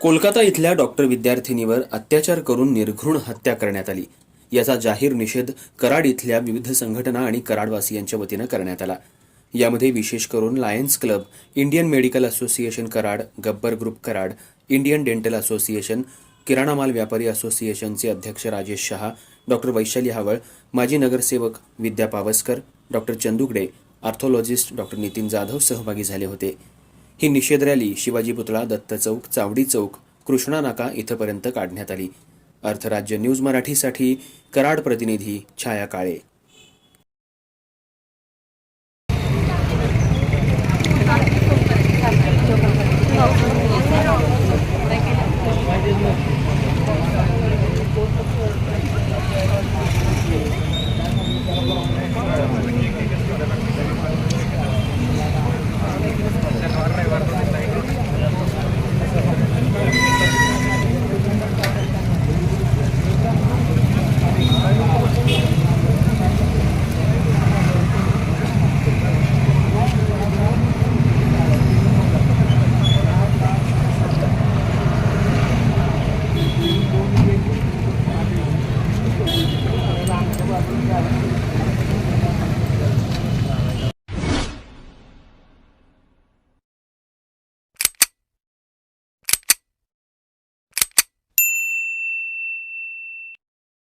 कोलकाता इथल्या डॉक्टर विद्यार्थिनीवर अत्याचार करून निर्घृण हत्या करण्यात आली. याचा जाहीर निषेध कराड इथल्या विविध संघटना आणि कराडवासियांच्या वतीनं करण्यात आला. यामध्ये विशेष करून lions club Indian medical association Karad Gabbar group Karad Indian dental association किराणा माल व्यापारी असोसिएशनचे अध्यक्ष राजेश शहा डॉक्टर वैशाली हावळ माजी नगरसेवक Vidya Pawaskar doctor Chandukade orthologist doctor Nitin Jadhav सहभागी झाले होते. ही निषेध रॅली शिवाजी पुतळा दत्त चौक चावडी चौक कृष्णा नाका इथंपर्यंत काढण्यात आली. अर्थराज्य न्यूज मराठीसाठी कराड प्रतिनिधी छाया काळे.